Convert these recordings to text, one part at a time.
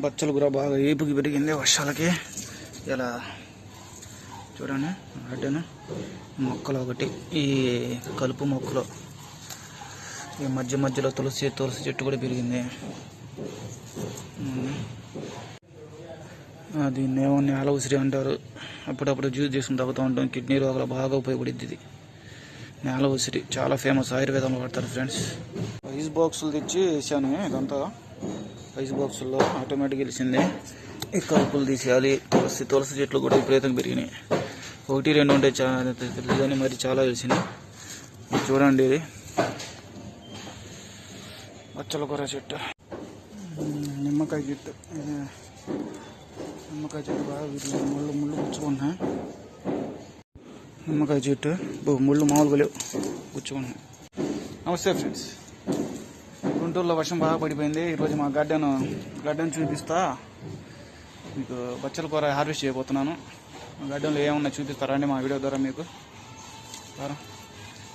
బచ్చలు కూడా బాగా ఏపుకి పెరిగింది వర్షాలకి. ఇలా చూడండి అడ్డను మొక్కలు ఒకటి ఈ కలుపు మొక్కలు. ఈ మధ్య మధ్యలో తులసి తులసి చెట్టు కూడా పెరిగింది. అది ఆ, దీన్ని ఏమో నేల ఉసిరి అంటారు. అప్పుడప్పుడు జ్యూస్ చేసుకుని తాగుతూ ఉంటాం. కిడ్నీ రోగాలు బాగా ఉపయోగపడింది ఇది. నేల ఉసిరి. చాలా ఫేమస్ ఆయుర్వేదంలో వాడతారు ఫ్రెండ్స్ ఐస్ బాక్సులు తెచ్చి వేసాను ఇదంతా. ఐస్ బాక్సుల్లో ఆటోమేటిక్ గెలిచింది. ఈ కలుపులు తీసేయాలి. తులసి తులసి చెట్లు కూడా విపరీతంగా పెరిగినాయి. ఒకటి రెండు ఉంటే చాలా తెలుసు కానీ మరి చాలా తెలిసింది చూడండి ఇది. కూర చెట్టు. నిమ్మకాయ చెట్టు. నిమ్మకాయ చెట్టు బాగా వీటిలో ముళ్ళు ముళ్ళు గుచ్చుకున్నాయి. నిమ్మకాయ చెట్టు. ముళ్ళు మామూలుగా లేవు. గుచ్చుకున్నాయి. నమస్తే ఫ్రెండ్స్. గుంటూరులో వర్షం బాగా పడిపోయింది. ఈరోజు మా గార్డెన్ గార్డెన్ చూపిస్తా. మీకు బచ్చల కూర హార్వెస్ట్ చేయబోతున్నాను. మా గార్డెన్లో ఏమన్నా చూపిస్తారా? అండి మా వీడియో ద్వారా మీకు.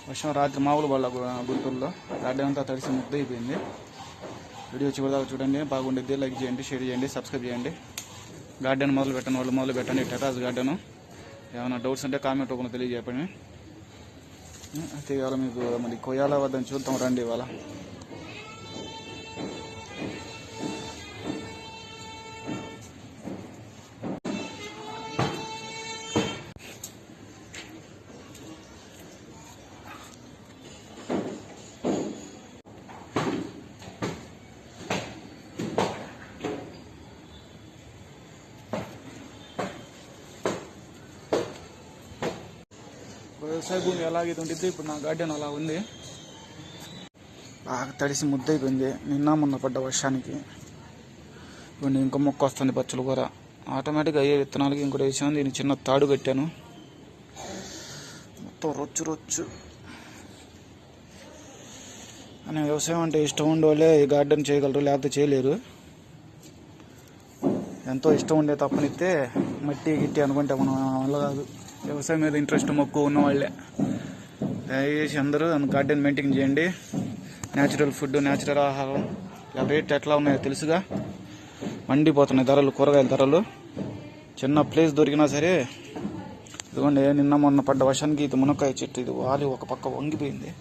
వర్షం రాత్రి మామూలు వాళ్ళ గుంటూరులో. గార్డెన్ అంతా తడిసి ముద్ద అయిపోయింది. వీడియో చివరిదాకా చూడండి. బాగుండేది లైక్ చేయండి షేర్ చేయండి సబ్స్క్రైబ్ చేయండి. గార్డెన్ మొదలు పెట్టండి వాళ్ళు మొదలు పెట్టండి. Terrace garden. ఏమైనా డౌట్స్ ఉంటే కామెంట్ రూపంలో తెలియజేయండి అయితే ఇవాళ మీకు మరి కొయ్యాల వద్దని చూద్దాం. రండి ఇవాళ. వ్యవసాయ భూమి ఎలాగైతే ఉండిద్ది ఇప్పుడు నా గార్డెన్ అలా ఉంది. బాగా తడిసి ముద్దైపోయింది నిన్న మొన్న పడ్డ వర్షానికి. ఇప్పుడు ఇంకో మొక్క వస్తుంది పచ్చలు కూర. ఆటోమేటిక్గా అయ్యే విత్తనాలకి ఇంకోటి వేసాను. దీన్ని చిన్న తాడు కట్టాను. మొత్తం రొచ్చు రొచ్చు. అని వ్యవసాయం అంటే ఇష్టం ఉండే ఈ గార్డెన్ చేయగలరు లేకపోతే చేయలేరు. ఎంతో ఇష్టం ఉండే తప్పనిస్తే మట్టి గిట్టి అనుకుంటే మనం వల్ల కాదు. వ్యవసాయం మీద ఇంట్రెస్ట్ మక్కువ ఉన్న వాళ్ళే. దయచేసి అందరూ గార్డెన్ మెయింటైన్ చేయండి. న్యాచురల్ ఫుడ్ న్యాచురల్ ఆహారం రేట్ ఎట్లా ఉన్నాయో తెలుసుగా. మండిపోతున్నాయి ధరలు కూరగాయల ధరలు. చిన్న ప్లేస్ దొరికినా సరే ఇదిగోండి నిన్న మొన్న పడ్డ వర్షానికి ఇది మునక్కాయ చెట్టు ఇది వాలి ఒక పక్క వంగిపోయింది.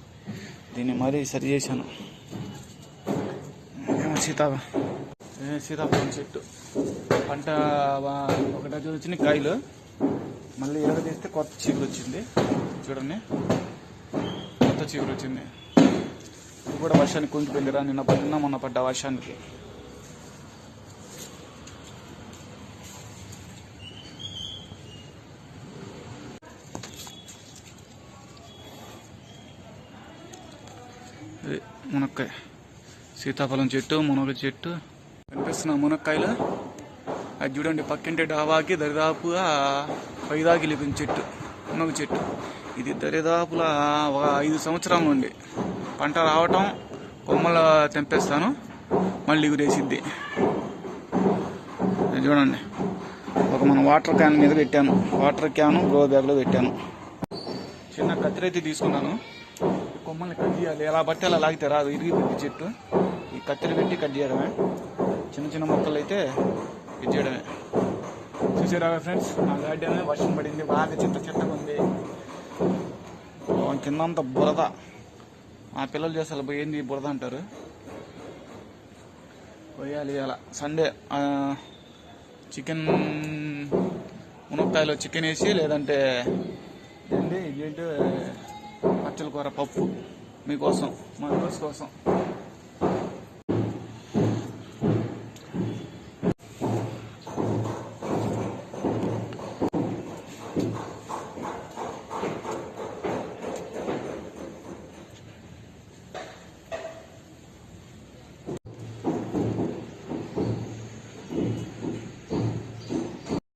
దీన్ని మరీ సరి చేశాను. సీతా సీతాఫలం? చెట్టు? పంట ఒక డజన్ వచ్చినాయి కాయలు. మళ్ళీ ఎరగ తీస్తే కొత్త చీపులు వచ్చింది. చూడండి. కొత్త చీకులు వచ్చింది. ఇది కూడా వర్షానికి కుంగిపోయిందిరా నిన్న పడిన మొన్న పడ్డ వర్షానికి. మునక్కాయ. సీతాఫలం చెట్టు మునగ చెట్టు. కనిపిస్తున్న మునక్కాయలు. అది చూడండి పక్కింటి డాబాకి దరిదాపుగా పైదాకి లేపిన చెట్టు మునగ చెట్టు. ఇది దరిదాపులా ఒక ఐదు సంవత్సరాల నుండి. పంట రావటం కొమ్మలు తెంపేస్తాను మళ్ళీ గురేసిద్ది. చూడండి. ఒక మన వాటర్ క్యాన్ మీద పెట్టాను. వాటర్ క్యాన్ గ్రో బ్యాగ్లో పెట్టాను. చిన్న కత్తిరైతే తీసుకున్నాను. కొమ్మల్ని కట్ చేయాలి. ఎలా పట్టి అలా లాగితే రాదు. ఇరిగిపోయింది చెట్టు. ఈ కత్తెర పెట్టి కట్ చేయడమే. చిన్న చిన్న మొక్కలు అయితే ఇది చేయడమే చూసారా ఫ్రెండ్స్ నా గార్డెన్ వర్షం పడింది బాగా చిత్త చిత్తగా ఉంది. కిందంతా బురద. మా పిల్లలు చేస్తారు పోయింది బురద అంటారు. పోయాలి ఇలా సండే చికెన్ మునక్కాయలో చికెన్ వేసి లేదంటే ఏంటి ఇదేంటి పచ్చల కూర పప్పు మీకోసం మా కోసం.